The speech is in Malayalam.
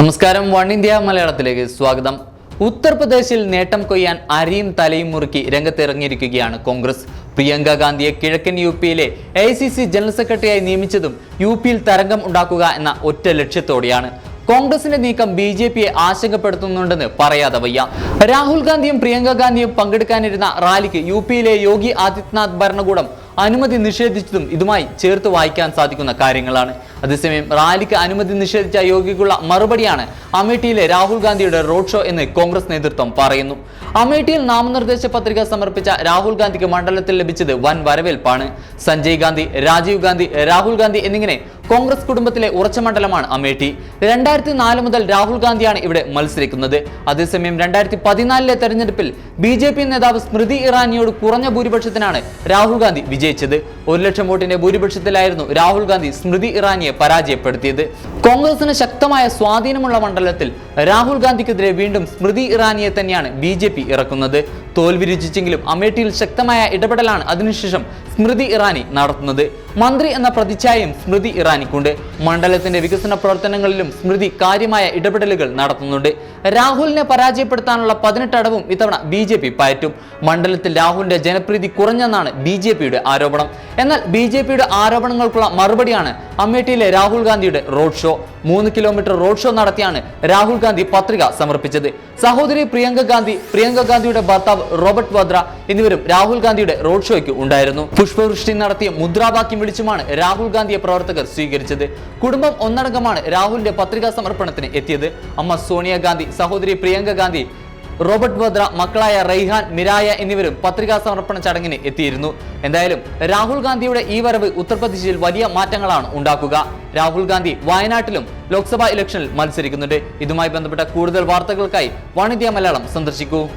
നമസ്കാരം വൺ ഇന്ത്യ മലയാളത്തിലേക്ക് സ്വാഗതം. ഉത്തർപ്രദേശിൽ നേട്ടം കൊയ്യാൻ അരിയും തലയും മുറുക്കി രംഗത്തിറങ്ങിയിരിക്കുകയാണ് കോൺഗ്രസ്. പ്രിയങ്ക ഗാന്ധിയെ കിഴക്കൻ യു പിയിലെ എ സി സി ജനറൽ സെക്രട്ടറിയായി നിയമിച്ചതും യു പിയിൽ തരംഗം ഉണ്ടാക്കുക എന്ന ഒറ്റ ലക്ഷ്യത്തോടെയാണ്. കോൺഗ്രസിന്റെ നീക്കം ബി ജെ പിയെ ആശങ്കപ്പെടുത്തുന്നുണ്ടെന്ന് പറയാതെ വയ്യ. രാഹുൽ ഗാന്ധിയും പ്രിയങ്ക ഗാന്ധിയും പങ്കെടുക്കാനിരുന്ന റാലിക്ക് യു പിയിലെ യോഗി ആദിത്യനാഥ് ഭരണകൂടം അനുമതി നിഷേധിച്ചതും ഇതുമായി ചേർത്ത് വായിക്കാൻ സാധിക്കുന്ന കാര്യങ്ങളാണ്. അതേസമയം റാലിക്ക് അനുമതി നിഷേധിച്ച യോഗിക്കുള്ള മറുപടിയാണ് അമേഠിയിലെ രാഹുൽ ഗാന്ധിയുടെ റോഡ് ഷോ എന്ന് കോൺഗ്രസ് നേതൃത്വം പറയുന്നു. അമേഠിയിൽ നാമനിർദ്ദേശ പത്രിക സമർപ്പിച്ച രാഹുൽ ഗാന്ധിക്ക് മണ്ഡലത്തിൽ ലഭിച്ചത് വൻ വരവേൽപ്പാണ്. സഞ്ജയ് ഗാന്ധി രാജീവ് ഗാന്ധി രാഹുൽ ഗാന്ധി എന്നിങ്ങനെ കോൺഗ്രസ് കുടുംബത്തിലെ ഉറച്ച മണ്ഡലമാണ് അമേഠി. രണ്ടായിരത്തി നാല് മുതൽ രാഹുൽ ഗാന്ധിയാണ് ഇവിടെ മത്സരിക്കുന്നത്. അതേസമയം രണ്ടായിരത്തി പതിനാലിലെ തെരഞ്ഞെടുപ്പിൽ ബി ജെ പി നേതാവ് സ്മൃതി ഇറാനിയോട് കുറഞ്ഞ ഭൂരിപക്ഷത്തിനാണ് രാഹുൽ ഗാന്ധി വിജയിച്ചത്. ഒരു ലക്ഷം വോട്ടിന്റെ ഭൂരിപക്ഷത്തിലായിരുന്നു രാഹുൽ ഗാന്ധി സ്മൃതി ഇറാനിയെ പരാജയപ്പെടുത്തിയത്. കോൺഗ്രസിന് ശക്തമായ സ്വാധീനമുള്ള മണ്ഡലത്തിൽ രാഹുൽ ഗാന്ധിക്കെതിരെ വീണ്ടും സ്മൃതി ഇറാനിയെ തന്നെയാണ് ബി ജെ പി ഇറക്കുന്നത്. തോൽവി രുചിച്ചെങ്കിലും അമേഠിയിൽ ശക്തമായ ഇടപെടലാണ് അതിനുശേഷം സ്മൃതി ഇറാനി നടത്തുന്നത്. മന്ത്രി എന്ന പ്രതിച്ഛായയും സ്മൃതി ഇറാനിക്കുണ്ട്. മണ്ഡലത്തിന്റെ വികസന പ്രവർത്തനങ്ങളിലും സ്മൃതി കാര്യമായ ഇടപെടലുകൾ നടത്തുന്നുണ്ട്. രാഹുലിനെ പരാജയപ്പെടുത്താനുള്ള പതിനെട്ടടവും ഇത്തവണ ബി ജെ പി പയറ്റും. മണ്ഡലത്തിൽ രാഹുലിന്റെ ജനപ്രീതി കുറഞ്ഞെന്നാണ് ബി ജെ പിയുടെ ആരോപണം. എന്നാൽ ബി ജെ പിയുടെ ആരോപണങ്ങൾക്കുള്ള മറുപടിയാണ് അമേഠിയിലെ രാഹുൽ ഗാന്ധിയുടെ റോഡ് ഷോ. മൂന്ന് കിലോമീറ്റർ റോഡ് ഷോ നടത്തിയാണ് രാഹുൽ ഗാന്ധി പത്രിക സമർപ്പിച്ചത്. സഹോദരി പ്രിയങ്ക ഗാന്ധി പ്രിയങ്ക ഗാന്ധിയുടെ ഭർത്താവ് റോബർട്ട് വദ്ര എന്നിവരും രാഹുൽ ഗാന്ധിയുടെ റോഡ് ഷോയ്ക്ക് ഉണ്ടായിരുന്നു. പുഷ്പവൃഷ്ടി നടത്തിയ മുദ്രാവാക്യം വിളിച്ചുമാണ് രാഹുൽ ഗാന്ധിയെ പ്രവർത്തകർ സ്വീകരിച്ചത്. കുടുംബം ഒന്നടങ്കമാണ് രാഹുലിന്റെ പത്രികാ സമർപ്പണത്തിന് എത്തിയത്. അമ്മ സോണിയാഗാന്ധി സഹോദരി പ്രിയങ്ക ഗാന്ധി റോബർട്ട് വദ്ര മക്കളായ റൈഹാൻ മിരായ എന്നിവരും പത്രികാ സമർപ്പണ ചടങ്ങിന് എത്തിയിരുന്നു. എന്തായാലും രാഹുൽ ഗാന്ധിയുടെ ഈ വരവ് ഉത്തർപ്രദേശിൽ വലിയ മാറ്റങ്ങളാണ് ഉണ്ടാക്കുക. രാഹുൽ ഗാന്ധി വയനാട്ടിലും ലോക്സഭാ ഇലക്ഷനിൽ മത്സരിക്കുന്നുണ്ട്. ഇതുമായി ബന്ധപ്പെട്ട കൂടുതൽ വാർത്തകൾക്കായി വാണിജ്യ മലയാളം സന്ദർശിക്കൂ.